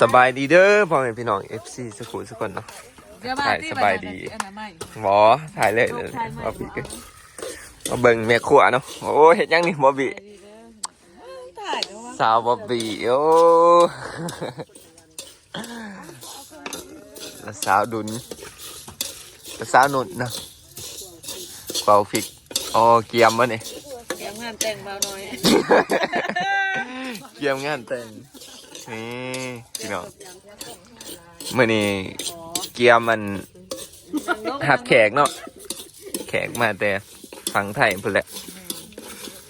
สบายดีเด้อพ่อแม่พี่น้อง FC สกุลสกุลเนาะถ่ายสบายดีหมอถ่ายเลยเลยบอบบี้ก็มาเบิ่งแม่ครัวเนาะโอ้เฮ็ดยังนี่บอบบี้สาวบอบบี้โอ้ล้วสาวดุนล้วสาวนุ่นนะ เป่าฟิกอ๋อเกียมมาเนี่ยเดี๋ยวงานแต่งเบาหน่อยเกียมงานแต่งนี่พี่น้องมื่อนี้เกียมมันหับแขกเนาะแขกมาแต่ฝั่งไทยพุ่นแหละ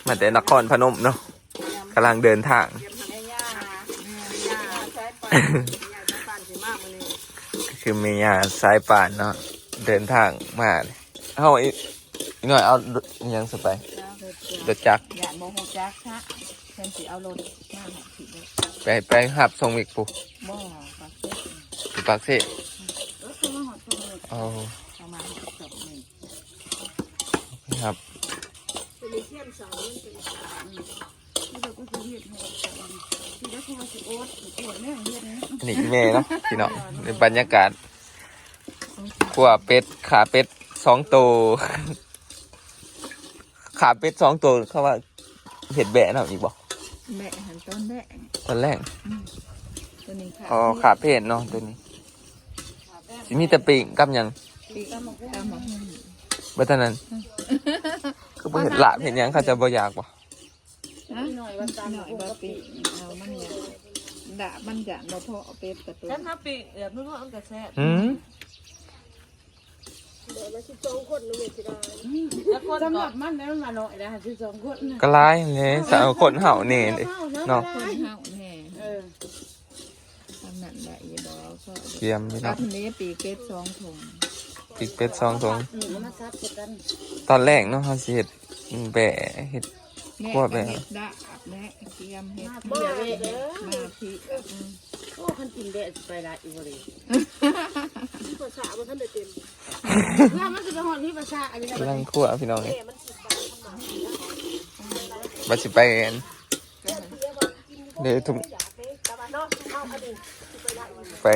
มาแต่นครพนมเนาะกำลังเดินทาง คือเมียสายป่านเนาะเดินทางมาเฮาอีกอีก หน่อยเอาอิหยังสไปรถจักอย่าโมโหจักฮะเพิ่นสิเอารถมาให้ผิดเลยไปไปหับทรงมิกปูบ่ปากเซ็ตที่ปากเซ่รถเขามาหอดตรงนี้เอาเอามาหอดจบนี่ครับที่เราก็สิเฮ็ดที่แล้วเขาว่าสิโอ๊ตสิโอ๊ตแม่เฮ็ดนะ อันนี้พี่เมย์เนาะพี่น้องในบรรยากาศขัวเป็ดขาเป็ดสองตัว ขาเป็ดสองตัวเขาว่าเห็ดแบะเนาะอีกบอกแม่หันต้นแม่ตอนแรกตัวนี้ค่ะอ๋อขาเป็ดเนาะตัวนี้สิมีแต่ปีกกับหยังปีก็มาตามมาบัตนั้นก็บ่เห็นละเห็นหยังเขาจะบ่อยากบ่หน่อยวันตามหน่อยบ่ปีเอามันเนี่ยดะมันหยานบ่พอเอาเป็ดกับตัวแล้วถ้าปีกเดี๋ยวเพิ่งว่าอันกระแซ่บหืมแล้วคนสำหก่อรันบมันแล้วมันมาหน่อยนะสิสองคนนะก็ร้ายเลยสาวคนเห่านี่เด้เนาะคนเฮาแน่เออทำนั่นได้อยังบอกก็เกียมพี่กัน้บองนี้ปีเป็ดสองถุงปีกเป็ดสองตัวมาซับกันตอนแรกเนาะเขาสิเฮ็ดแบะเฮ็ดแม่พวกแบก็บเห็ดดะแม่เตรียมเห็ดเดี๋ยวเว้ยเด้อมาพี่โอ้คันกินเดะไปละอีกเลยภาษามันท่านได้เต็ม ถ้ามันจะเป็นหอนที่ภาษาอันนี้กำลังคั่วพี่น้องเอ้ยบัดสิไปกันเดี๋ยวทุ่มไป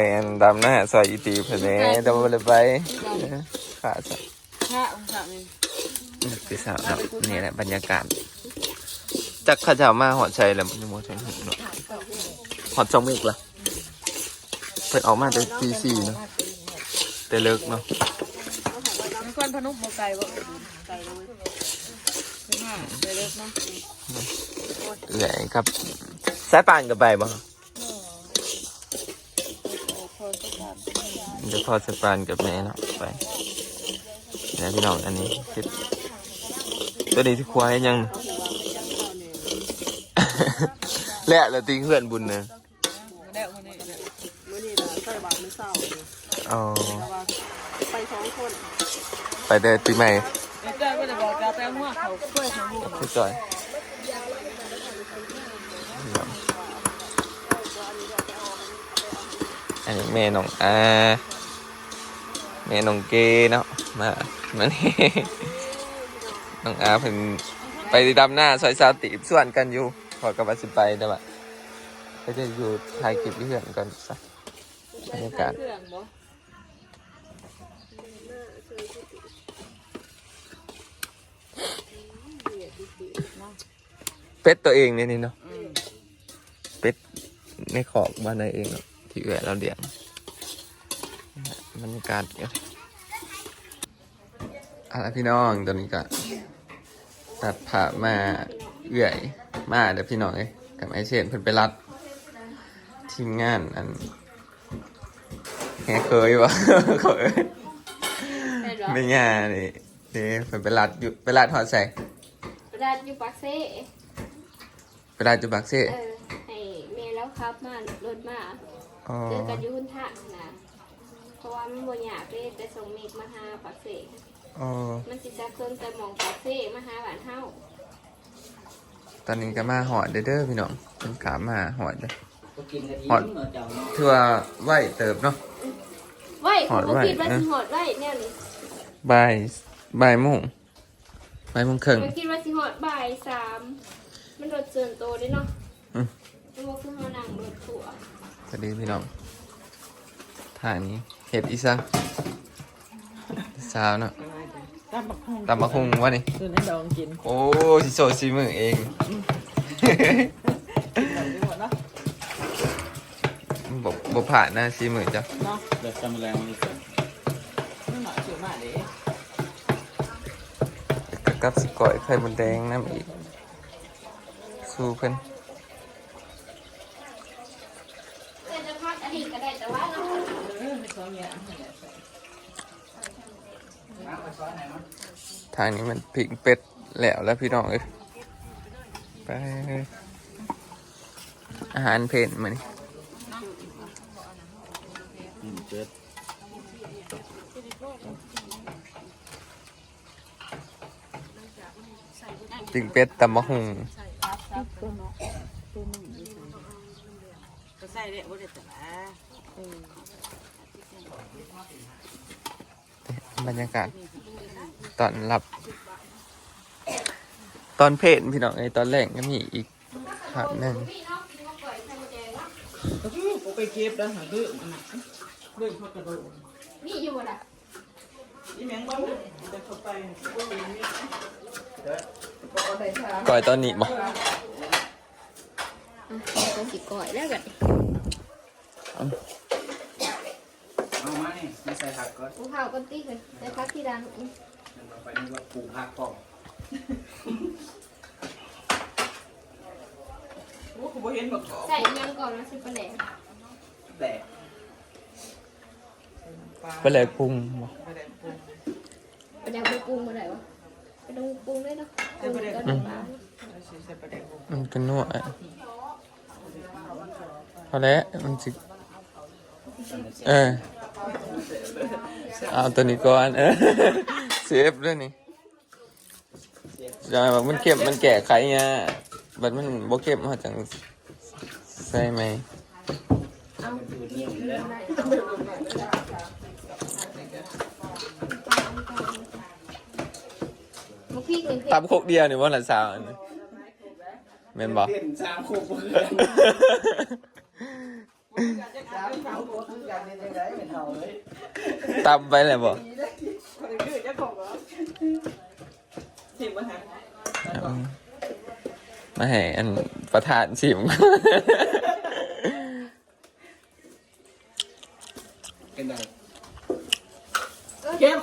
ดำหน้าซอยอีตีเพิ่นแหน่ดำบ่ได้ไปขาซะข้าองค์สาวเนาะนี่แหละบรรยากาศจักเขาเจ้ามาหอดใจแล้วมันยังบ่ทันถึงเนาะหอดจมูกล่ะเพิ่นออกมาแต่ตีสี่เนาะแต่เลิกเนาะ พนมบ่ไกลบ่ไกลเลยเป็นห้าเดี๋ยวเลิกนะใหญ่ครับสายป่านก็ไปบ่เดี๋ยวพอสปานกับแม่เนาะไปเนี่ยพี่น้องอันนี้คิดตัวนี้ที่ควายยังและแล้วติงเพื่อนบุญเนี่ยอ๋อไปสองคน ไปเดินปีใหม่ไอ้เจ้าก็จะบอกจะไปหัวเขาช่วยเขาหัวพี่จอยอันนี้แม่น้องอาแม่น้องเกเนาะมามานี่น้องอาเพิ่นไปดำหน้าซอยซาติส่วนกันอยู่พอกับว่าสิไปแต่ว่าก็จะอยู่ถ่ายคลิปที่เพื่อนก่อนซะบรรยากาศ เป็ดตัวเองเนี่ยนี่เนาะเป็ดในขอกบ้านในเองเนาะที่แหวะเราเลี้ยงบรรยากาศอาละพี่น้องตอนนี้ก็ตัดผ่ามาเอื่อยมาเดี๋ยวพี่น้องเอ้กับไอเชนเพิ่นไปรัดทีมงานอันแฮเคยวะเคยไม่ง่ายนี่เด้เพิ่นไปรัดอยู่ไปรัดหอดใส่ ร้านอยู่ปากเซ่ไปรัดจุบักเซ่เออให้แม่แล้วครับมารถมาอ๋อเจอกันอยู่หุ่นทางนะเพราะว่ามันบ่อยากเลยแต่ส่งเมฆมาหาปากเซ่อ๋อมันสิจะเคินแต่หมองปากเซ่มาหาบ้านเฮาตอนนี้ก็มาหอดเด้อเด้อพี่น้องเป็นขามาหอดเด้อ ก็กินกะทิหอดเนาะเจ้าเนาะถือว่าไหวเติบเนาะ ไว้หอดผมไว้ คิดว่านะสิหอดไว้แนวนี้บ่ายบ่ายโมงไปโมงครึ่งเราคิดว่า สิฮอดบ่ายสามมันรถเจินโตได้เนาะอืมแล้วก็คือเฮานั่งรถตัวสวัสดีพี่น้องทางนี้เห็ดอีสังสาวเนาะตามบักฮงตำมะฮุงวะนี่คือให้ดองกินโอ้สิโซซีมือเองแบบนี้หมดเนาะบบบบผ่านหน้าซีมือจ้ะเนาะเด็กจำแรงมันจะเสร็จ ไม่หน่อยเสียมากเลย กับสิก่อยไข่บนแดงน้ำอีก สู้เพิ่นแต่จะพักอันทางนี้มันผิงเป็ดแล้วแล้วพี่น้องเอ้ยไป อาหารเพนมานี่อืมเจ็ด ปิงเป็ดตำมะฮุงก็ใส่เลยว่าเด็ดแต่ละบรรยากาศ ตอนรับ ตอนเพนพี่น้องไอตอนแรกก็มีอีกภาพหนึ่งพี่เนาะกินข้าวก่อยไข่มดแดงเนาะก็คือผมไปเก็บแล้วหาเรื่องมันเรื่องพกกระโดดมีอยู่บ่ล่ะอีแมงบ้าจะเข้าไป ก็มีนี่ก็ได้ทางก่อยตอนนี้บ่อะก็สิก่อยแล้วกันเอามานี่ไม่ใส่ผักก่อนผู้เฒ่าก็ตีเลยแต่พักที่ร้านอืมเราไปนึกว่าปลูกผักก่อนโอ้ผมเห็นแบบใส่อิหยังก่อนนะสิปลาแหลกแต่ไปเลยปรุงบ่ไปได้ปรุงปลาแหลกไปปรุงมาได้วะ ไปต้องปรุงได้เนาะปรุงก็ได้ปลาใส่ประเด็นปรุงมันก็นัวอะพอแล้วมันสิเออเอาตัวนี้ก่อนเออเซฟด้วยนี่จะแบบมันเค็มมันแก่ไขเนี่ยบัดมันบ่เค็มเขาจังใส่ไหมเอาเยี่ยมเลยได้มาพ ริกหนึ่งเผ็ดตับโคกเดียวนี่ว่าหลานสาวอันนี้แม่นบ่เต้นสามคู่เพื่อนสามสาวตัวคือกันในใจได้เป็นเท่าเลยตับไปเลยบ่คนอื่นจะของเหรอทิมมาหาเอามาให้อันประธานชิม เป็นไง เข้ม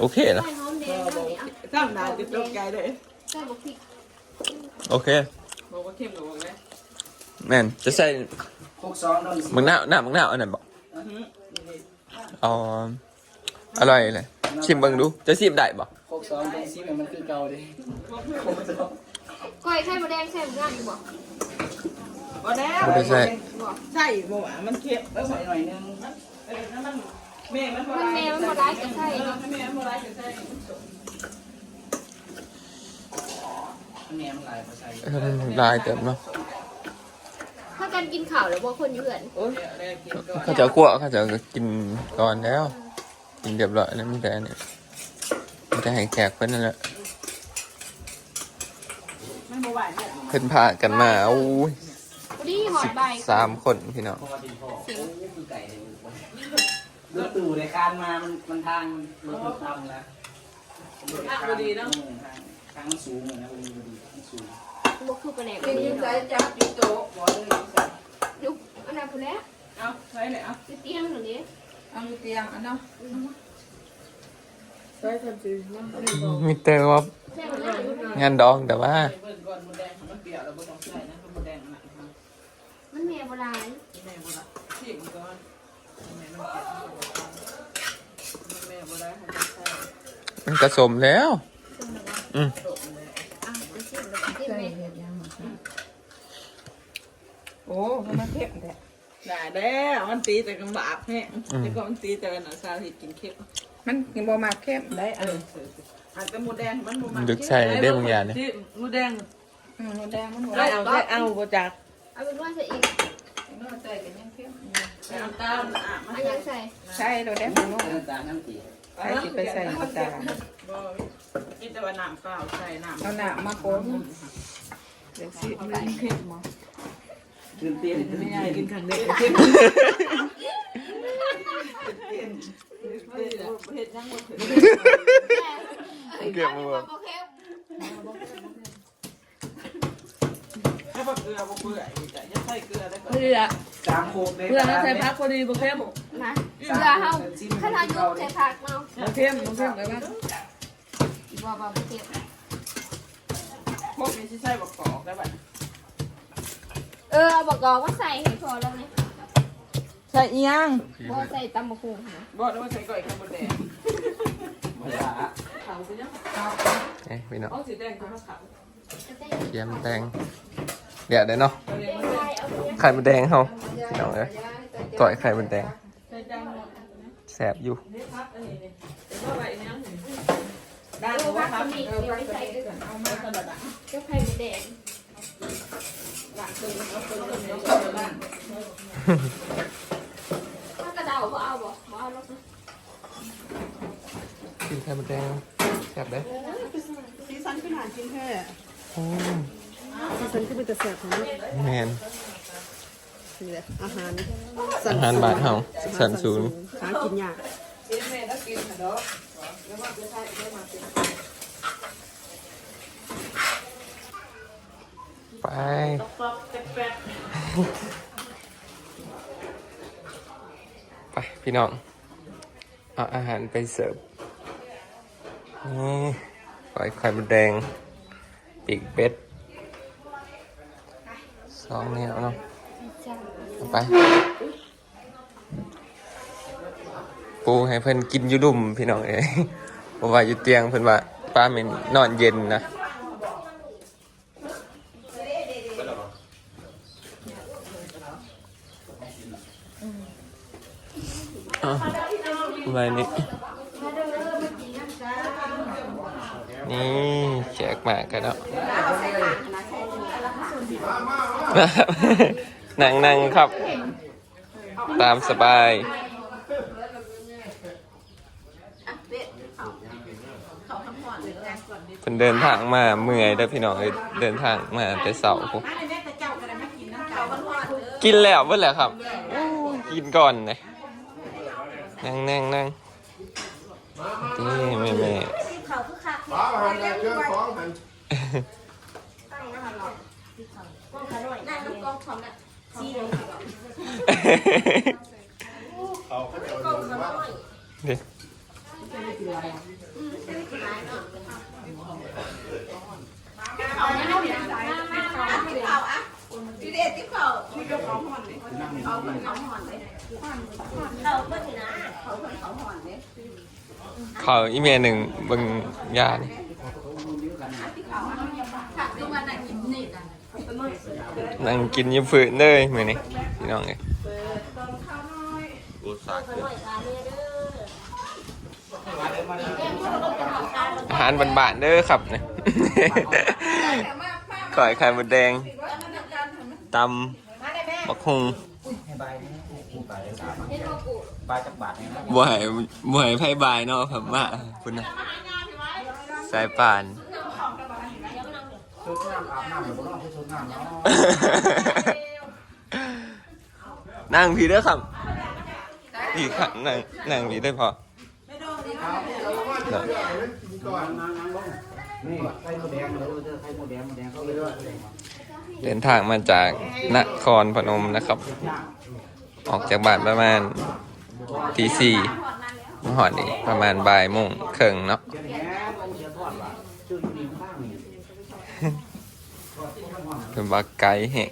โอเคเหรอใส่ห ตั้งนตกใจเลยใส่บักพริกโอเคบอกว่าเข้มกับบอกเลยแม่นจะใส่พวกซองโดนมึงหน้าหน้ามึงหน้าอันนั้นบ่เอาอร่อยเลยชิมเบิ่งดูจะชิมได้บ่พวกซองโดนสิมันคือเก่าดิพวกซองก้อยไข่มดแดงใส่หมูย่างอยู่บ่พอแล้วไม่ใช่ใช่บ่หวามันเข้มแล้วใส่หน่อยนึงเออนั่นมันแม่มันบ่มันแม่มันบ่ร้ายกับไข่เนาะแม่มันบ่ร้ายกับใช่ แหนมลายมาใส่เออลายเติมเนาะถ้ากันกินข้าวแล้วบ่คนอยู่เหือนโอ้ยแรกกินก่อนเขาจะเอาคั่วเขาจะเอากินก่อนแล้ว กินเรียบร้อยแล้วมันแต่อันเนี่ยมันจะให้แขกเพิ่นนั่นแหละมันบ่หวานเนี่ยเพิ่นพากันมาอู้ยพอดีหอดใบายสามคนพี่น้องพ่อดินพ่อโอ้คือไก่เลยรถตู่ในคานมามันมันทางรถมันทำแล้วทาง ทางมันสูงเลยนะมันสูงบ่คือปลาแหลกกินนี่ยิ่งใจเนาะจับอยู่โต๊ะบ่เลยใส่ยุกอันนั้นพุ่นแหล้วเอาใส่เลยเอาสิเตียงหนูนี้เอาอยู่เตียงอันเนาะใส่ทันทีเนาะไม่บอกมีแต่ว่าใช่หมดแล้วอยู่งานดองแต่ว่าเบิ่งก่อนมันแดงมันเปียกแล้วบ่ต้องใส่นะมันแดงนะมันแม่บ่ร้ายแม่บ่ละที่มันก่อนแม่มันเปียกแม่บ่ได้ให้ใส่มันกระสมแล้ว อืมอะจะชิมแล้วก็กินแม่โอ้มันเค็มแท้ได้แล้วมันตีแต่กับบาปแฮะแต่ก็มันตีแต่กันน่ะซาที่กินเค็มมันยังบ่มาเข้มได้เอออาจจะหมูแดงมันบ่มาดึกใส่ได้บางอย่างเนี่ยที่หมูแดงอืมแดงมันบ่ได้เอาได้เอาบ่จักเอาเป็นว่าใส่อีกน้ำใจกันยังเข้มใส่น้ำตาลอะมาอันยังใส่ใช่เราได้ของน้อ งน้ำตาลน้ำตีไปสิไปใส่น้ำตาลบ่กินแต่ว่าน้ำเปล่าใส่น้ำเอาหน้ามาโกนเดี๋ยวสิมันเค็มบ่ตื่นเต้นตื่นไม่เต้ได้นกินครั้งเด็กเค็มเห็ดยังหมดเเก็บมือโอเคถ้า บอกเกลือบอกเกลืออีกอะจะใส่เกลือได้ก่อนเพื่อสามโคกเลยเพื่อเราใส่พักพอดีบ่เค็มนะเสื้อเฮาถ้าเรายุบใส่ผักเนาะบ่เค็มบ่เค็มเลยว่าบ่บ่บ่เก็บพวกนี้ที่ใส่บอกกอกได้ป่ะเออเอาบอกกอกว่าใส่ให้พอแล้วไงใส่อียังบ่ใส่ตำบักหุ่งบอกได้ว่าใส่ก่อยข้าวบดแดงเวลาเขาสิเนี่ยเอ้ยพี่น้องเอาสีแดงบขาวเทียมแดง เดี๋ยวได้เนาะเอาเลยมันใส่เอาเนี่ยไข่มดแดงเฮาพี่น้องเอ้ยก่อยไข่มดแดงใส่จังหมดแสบอยู่นี่ครับอันนี้นี่เป็นว่าอะไรเนี่ยด้านเอาว่าผักครับมีเออเดี๋ยวไปใส่ด้วยเอามาตลอดอะเจ้าไข่มดแดงหลังตึงเอาตึงตึงเดี๋ยวเอาบ้านถ้ากระเดาบ่เอาบ่บ่เอาลงนะกินไข่มดแดงแสบได้สีสันขึ้นหานกินแค่โอ้สี สันขึ้นเป็นแต่แสบของมันแมนนี่แหละอาหารอาหารบ้านเฮาสันศูนย์หากินยากไปปอกแป๊กไป พี่น้อง เอาอาหารไปเสิร์ฟนี่ก่อยไข่มดแดงปีกเป็ด สองแนวเนาะเอาไป ปูให้เพิ่นกินอยู่ดุมพี่น้องเอ้ยเพราะว่าอยู่เตียงเพิ่นว่าป้าเมนนอนเย็นนะอ้าวอะไรนี่นี่แจกมากันเนาะ นั่งนั่งครับ ตามสบายเป็นเดินทางมาเมื่อยเด้อพี่น้องเอ้ยเดินทางมาแต่เสาร์กินแล้วเบิ่แหละครับอู้กินก่อนเลยนั่งนั่งนั่งนี่แม่แม่ เขาคือคักฟ้าหันแล้วเครื่องฟ้องหัน ตั้งนะคะหรอกกองขาหน่อยนั่งน้ำกองทอมน่ะซี เลยเขาจะกเอาองดูขาหว่าน่อยเดี๋ยวอืมจะไม่กินไรเนาะเราเพื่อนนะเขาอนเขาหอนเลยข่าวอีเมลหนึ่งบิ่งยานี่ถักด้วยมันอะกินนิดอะ นั่งกินยิ้มฝืนเลยมือนี้พี่น้องเอ้ยกูสากอาหารบานๆเด้อครับเนี่ยก่อยไข่มดแดงตำบักฮุงให้ใบนี่กูใบได้สามเห็นว่ากูใบจากบาทนี่บายเนาะครับมาพุ่นะสายป่าน ชุดน้ำอาบน้ำหรือบ่ต้องชุดน้ำเนาะนั่งพี่เด้อครับพี่ครับนั่งนั่งพี่ได้พอเอาว่าจะเอาให้กินก่อนนั่งนั่งลงนี่ไข่มดแดงเลยเด้อไข่มดแดงมดแดงเข้าไปด้วยเดินทางมาจากนครพนมนะครับ ออกจากบ้านประมาณตีสี่มาหอดนี่ประมาณบ่ายโมงครึ่งเนาะ เจ้าแหน่กูจะทอดว่ะชื่ออยู่นี่ข้างนี่ เป็นว่าไกลแห่ง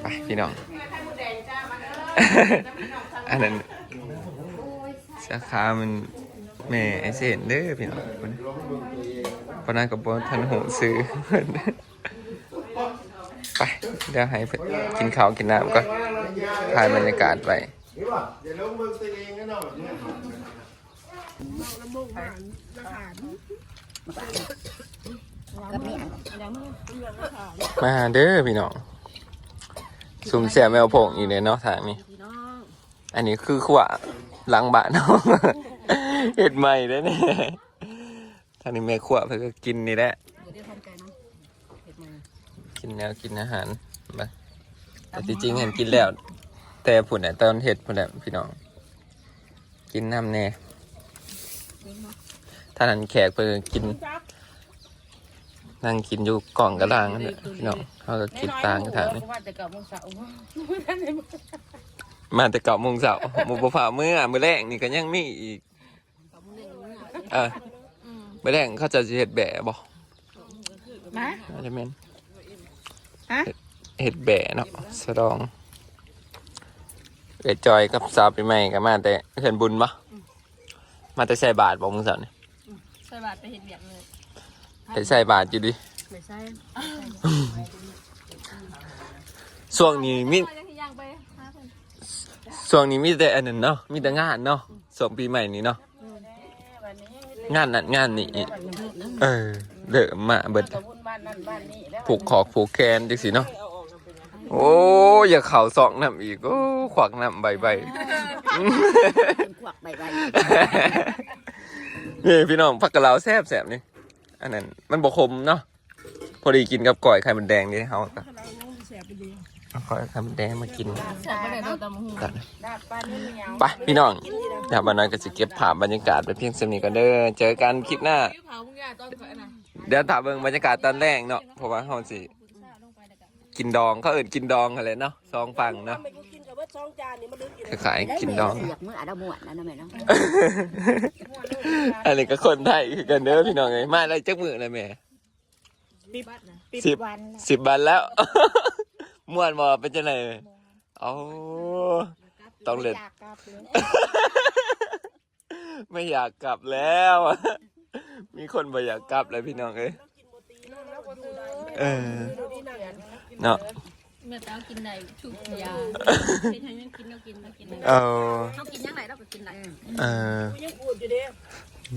ไปพี่น้อง อันนั้นสาขามันแม่ไอเซนเด้อพี่น้องคนปนันกับบอทันหูซื้อ ไปเดี๋ยวให้เพิ่นกินข้าวกินน้ำก็ถ่ายบรรยากาศไปนี่ว่าอย่าลง มาเด้อพี่น้องสุ่มเสียแมวผงอีกเลยเนาะทางนี้ อันนี้คือขวาหลังบ้านเนาะเห็ดใหม่ได้อเนี่ยทางนี้แม่ขวเพื่อกินนี่แหละกินแนวกินอาหารมาแต่จริงๆเห็นกินแล้ว แต่ผุนไหนตอนเห็ดผุนไหนพี่น้อง กินน้ำแน่ถ้านั้นแขกเพื่อกิน นั่งกินอยู่กล่องกระลางนั่นแหละพี่น้องเขาก็คิดต่างกันทางนี้ว่าแต่เก่าโมงเสาร์มาแต่เก่าโมงเสาร์หมูบฝ่ามืออะมือแรกนี่ก็ยังมีอีกเออมือแรกเขาจะเห็ดแบะบ่มาอาจจะเมนฮะเห็ดแบะเนาะสะดองเอ็ดจอยกับสาวปีใหม่ก็มาแต่เห็นบุญปะมาแต่ใส่บาทบอกมึงสาวนี่ใส่บาทไปเห็ดเบียกเลย ไปใส่บาทอยู่ดิไม่ใช่ช่วงนี้มียังที่ย่างไปหาคนช่วงนี้มีแต่อันนั้นเนาะมีแต่งานเนาะช่วงปีใหม่นี้เนาะงานนั่นงานนี้เออเด้อมาเบิดกับบุญบ้านนั่นบ้านนี้แล้วผูกขอกผูกแขนจังสิเนาะโอ้อย่าเข่าสองน้ำอีกโอ้ขวักน้ำใบใบเป็นขวักใบใบนี่พี่น้องผักกะเหลาแซ่บแซ่บนี่ อันนั้น มันบกคมเนาะพอดีกินกับก่อยไข่มันแดงนี่เฮาก็เอาก่อยไข่มันแดงมากินใส่ไปไหนเราตำหูกันดาดปลาเนื้อเหนียวไปพี่น้องอยากมาน้อยก็สิเก็บภาพบรรยากาศไปเพียงเท่านี้ก็เด้อเจอกันคลิปหน้าเผามึงอย่าตอนก่อนนะเดี๋ยวถามเบิ่งบรรยากาศตอนแรกเนาะเพราะว่าเฮาสิกินดองเขาเอิ้นกินดองอะไรเนาะสองฝั่งเนาะ คล้ายๆกินดองเสียบมืออาดาหมวดนะนะแม่เนาะอันนี้ก็คนไทยคือกันเด้อพี่น้องไงมาอะไรจักมือเลยแม่สิบสิบวันแล้วม่วนบ่เป็นจังไดเอาต้องเล่นไม่อยากกลับแล้ว มีคนบ่อยากกลับเลยพี่น้องเอ้ยเออเนาะ แม่ตากินได้ทุกยาเป็นให้มันกินเรากินเรากินได้เอาเขากินยังไงเราก็กินได้เออยังพูดอยู่เด้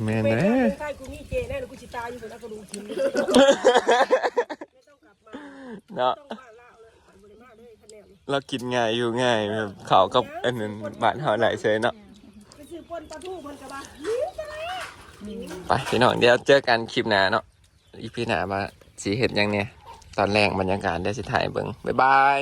แม่เป็นเด้ใครกูมีเจแน่กูสิตายอยู่บนนักกระดูกทิ้งเนาะต้องมาล่าเลยบริมาเลยคะแนนเรากินง่ายอยู่ง่ายแบบเขาวกับอันนั้นบ้านเฮาหลายเซยเนาะไปซื้อปนปลาทูมันกระบะไปพี่น้องเดี๋ยวเจอกันคลิปหน้าเนาะอีพีหน้ามาสีเห็ดหยังเนี่ย ตอนแรกบรรยากาศได้สิถ่ายเบิงบ๊ายบาย